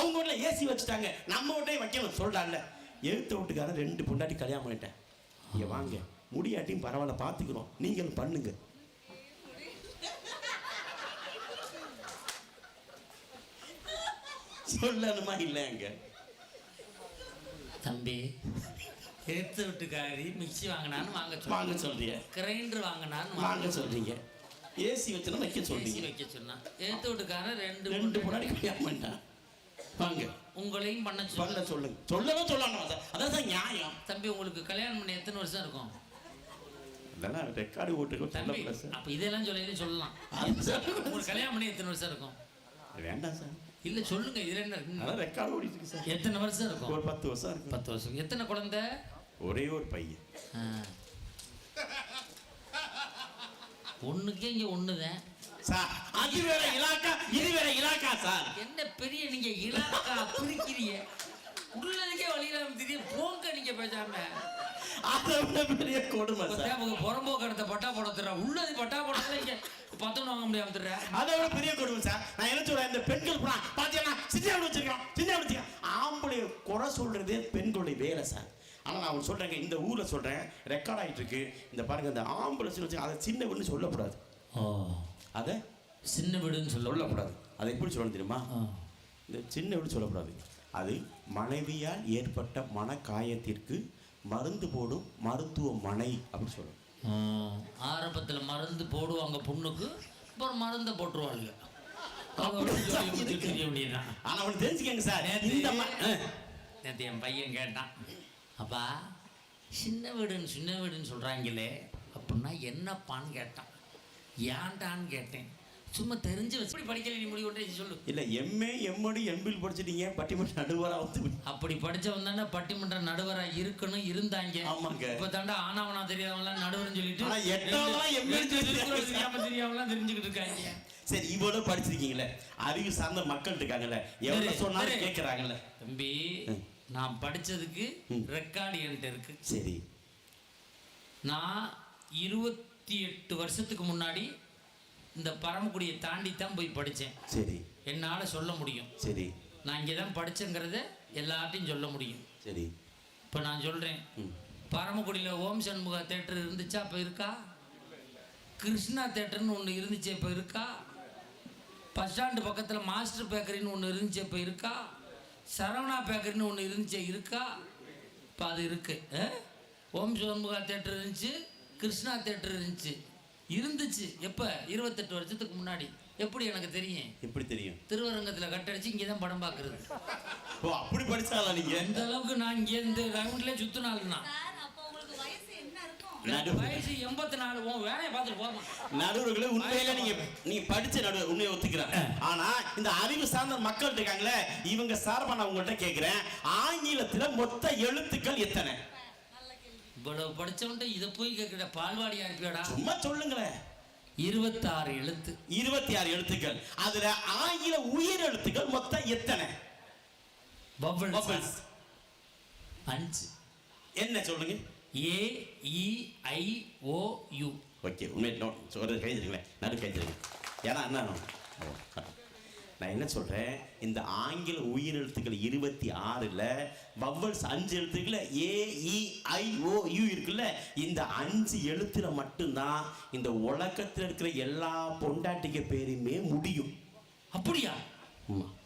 அவங்க வீட்ல ஏசி வச்சுட்டாங்க. நம்ம வீட்டையும் வைக்கணும் சொல்றான்ல. எழுத்த வீட்டுக்காரன் ரெண்டு பொண்டாட்டி கல்யாணம் பண்ணிட்டேன். இங்க வாங்க. முடியாட்டியும் பரவாயில்ல பார்த்துக்கிறோம் நீங்களும் பண்ணுங்க. சொல்லணுமா இல்லைங்க தம்பி எடுத்து விட்டுக்காரி மிக்ஸி வாங்கினான்னு வாங்க வாங்க சொல்றீங்க. கிரைண்டர் வாங்கினான்னு வாங்க சொல்றீங்க. ஏசி வச்சுனா வைக்க சொல்றீங்க. வைக்க சொன்னா. எடுத்து விட்டுக்காரன் ரெண்டு ரெண்டு பொண்டாட்டி கல்யாணம் பண்ணிட்டேன். வாங்க உங்களையும் பண்ண சொல்ல சொல்லுங்க. சொல்லவும் சொல்லணும் அதான் சார் நியாயம். தம்பி உங்களுக்கு கல்யாணம் பண்ணி எத்தனை வருஷம் இருக்கும்? இதெல்லாம் ரெக்கார்டு ஓட்டுக்கு தம்பி அப்ப இதெல்லாம் சொல்லி சொல்லலாம். உங்களுக்கு கல்யாணம் பண்ணி எத்தனை வருஷம் இருக்கும்? வேண்டாம் சார். இல்ல சொல்லுங்க இதுல என்ன ரெக்கார்டு ஓடிட்டு இருக்கு சார். எத்தனை வருஷம் இருக்கும்? ஒரு பத்து வருஷம் இருக்கு பத்து வருஷம். எத்தனை குழந்தை? ஒரே ஒரு பையன். ஆ. ஒண்ணுக்கே இங்க ஒண்ணுதான். சார் அது வேற இலாக்கா இது வேற இலாக்கா சார். என்ன பெரிய நீங்க இலாக்கா பிரிக்கிறீங்க உள்ளதுக்கே தெரியும் போங்க நீங்க பேசாம. அதை விட பெரிய கொடுமை சார். அவங்க புறம்போக்கு எடுத்த பட்டா போட உள்ளது பட்டா போடல இங்க பத்தொன்னு வாங்க முடியாம தர்ற அதை விட பெரிய கொடுமை சார். நான் என்ன சொல்றேன் இந்த பெண்கள் புறா பாத்தீங்கன்னா சின்ன வச்சிருக்கோம் சின்ன வச்சிருக்கோம் ஆம்பளை குறை சொல்றதே பெண்களுடைய வேலை சார். ஆனா நான் ஒண்ணு சொல்றேங்க இந்த ஊர்ல சொல்றேன் ரெக்கார்ட் ஆயிட்டு இருக்கு. இந்த பாருங்க இந்த ஆம்பளை சின்ன வச்சு அதை சின்ன வீடுன்னு சொல்லக்கூடாது. அதை சின்ன வீடுன்னு சொல்ல சொல்லக்கூடாது அதை எப்படி சொல்லணும் தெரியுமா. இந்த சின்ன வீடு சொல்லக்கூடாது அது மனைவியால் ஏற்பட்ட மனக்காயத்திற்கு மருந்து போடும் மருத்துவமனை அப்படின்னு சொல்லணும். ஆரம்பத்துல மருந்து போடுவாங்க பொண்ணுக்கு அப்புறம் மருந்தை போட்டுருவாளுங்க. அவங்க அப்படி சொல்லி கொடுத்துட்டு இருக்க வேண்டியதுதான். ஆனா அவனுக்கு தெரிஞ்சுக்கங்க சார். நேத்து என் பையன் கேட்டான் அப்பா சின்ன வீடுன்னு சின்ன வீடுன்னு சொல்கிறாங்களே அப்படின்னா என்னப்பான்னு கேட்டான். ஏன்டான்னு கேட்டேன். சும்மா தெரிஞ்சு வச்சு இப்படி படிக்கல நீ முடிவு கொண்டு சொல்லு. இல்ல எம்ஏ எம்எடி எம்பில் படிச்சிட்டீங்க பட்டிமன்ற நடுவரா வந்து? அப்படி படிச்சவன் தானே பட்டிமன்ற நடுவரா இருக்கணும் இருந்தாங்க. ஆமாங்க. இப்ப தாண்டா ஆனாவனா தெரியாதவன்லாம் நடுவர்னு சொல்லிட்டு தெரியாம தெரியாமலாம் தெரிஞ்சுக்கிட்டு இருக்காங்க. சரி இவ்வளவு படிச்சிருக்கீங்களே அறிவு சார்ந்த மக்கள் இருக்காங்கல்ல. எவ்வளவு சரி, சொன்னாலும். கேட்கறாங்கல்ல தம்பி. நான் படிச்சதுக்கு ம். ரெக்கார்டு என்கிட்ட இருக்கு. சரி. நான் இருபத்தி எட்டு வருஷத்துக்கு முன்னாடி இந்த பரமக்குடியை தாண்டி தான் போய் படித்தேன். சரி. என்னால் சொல்ல முடியும். சரி. நான் இங்கே தான் படித்தேங்கிறத எல்லார்ட்டையும் சொல்ல முடியும். சரி. இப்போ நான் சொல்கிறேன். பரமக்குடியில் ஓம் சண்முகா தேட்டர் இருந்துச்சா இப்போ இருக்கா? கிருஷ்ணா தேட்டர்னு ஒன்று இருந்துச்சு இப்போ இருக்கா? பஸ் ஸ்டாண்டு பக்கத்தில் மாஸ்டர் பேக்கரின்னு ஒன்று இருந்துச்சு இப்போ இருக்கா? சரவணா பேக்கரின்னு ஒன்று இருந்துச்சு இருக்கா? இப்போ அது இருக்கு. ஆ? ஓம் சண்முகா தேட்டர் இருந்துச்சு. கிருஷ்ணா தேட்டர் இருந்துச்சு. இருந்துச்சு. எப்போ? இருபத்தெட்டு வருஷத்துக்கு முன்னாடி. எப்படி எனக்கு தெரியும்? எப்படி தெரியும்? திருவரங்கத்தில் கட்டடிச்சு இங்கே தான் படம் பார்க்குறது ஓ அப்படி படிச்சாலா நீங்க? எந்த அளவுக்கு நான் இங்கே இந்த ரவுண்ட்லேயே சுற்றினாலும்னா சார் அப்போ உங்களுக்கு வயசு என்ன இருக்கும்? நடு வயசு எண்பத்தி நாலு உன் வேலையை பார்த்துட்டு போமா. நடுவர்களே உண்மையில நீங்க நீங்க படிச்ச நடுவர் உண்மையை ஒத்துக்கிறேன். ஆனா இந்த அறிவு சார்ந்த மக்கள் இருக்காங்களே இவங்க சார்பா நான் உங்கள்கிட்ட கேட்கிறேன் ஆங்கிலத்துல மொத்த எழுத்துக்கள் எத்தனை? இவ்வளவு படிச்சவன்ட்ட இதை போய் கேட்கிற பால்வாடியா இருப்பியாடா? சும்மா சொல்லுங்களேன் இருபத்தாறு எழுத்து. இருபத்தி ஆறு எழுத்துக்கள். அதுல ஆங்கில உயிர் எழுத்துக்கள் மொத்தம் எத்தனை? பபிள்ஸ். அஞ்சு. என்ன சொல்லுங்க? A E I O U okay உண்மை நோ சொல்றது கைதிருங்களேன் நடு கைதிருங்க ஏன்னா என்ன நான் என்ன சொல்கிறேன் இந்த ஆங்கில உயிர் எழுத்துக்கள் இருபத்தி ஆறில் வவ்வல்ஸ் அஞ்சு எழுத்துக்கள் ஏஇஐஓயு இருக்குல்ல இந்த அஞ்சு எழுத்துல மட்டும்தான் இந்த உலகத்தில் இருக்கிற எல்லா பொண்டாட்டிக்க பேருமே முடியும். அப்படியா? ஆமாம்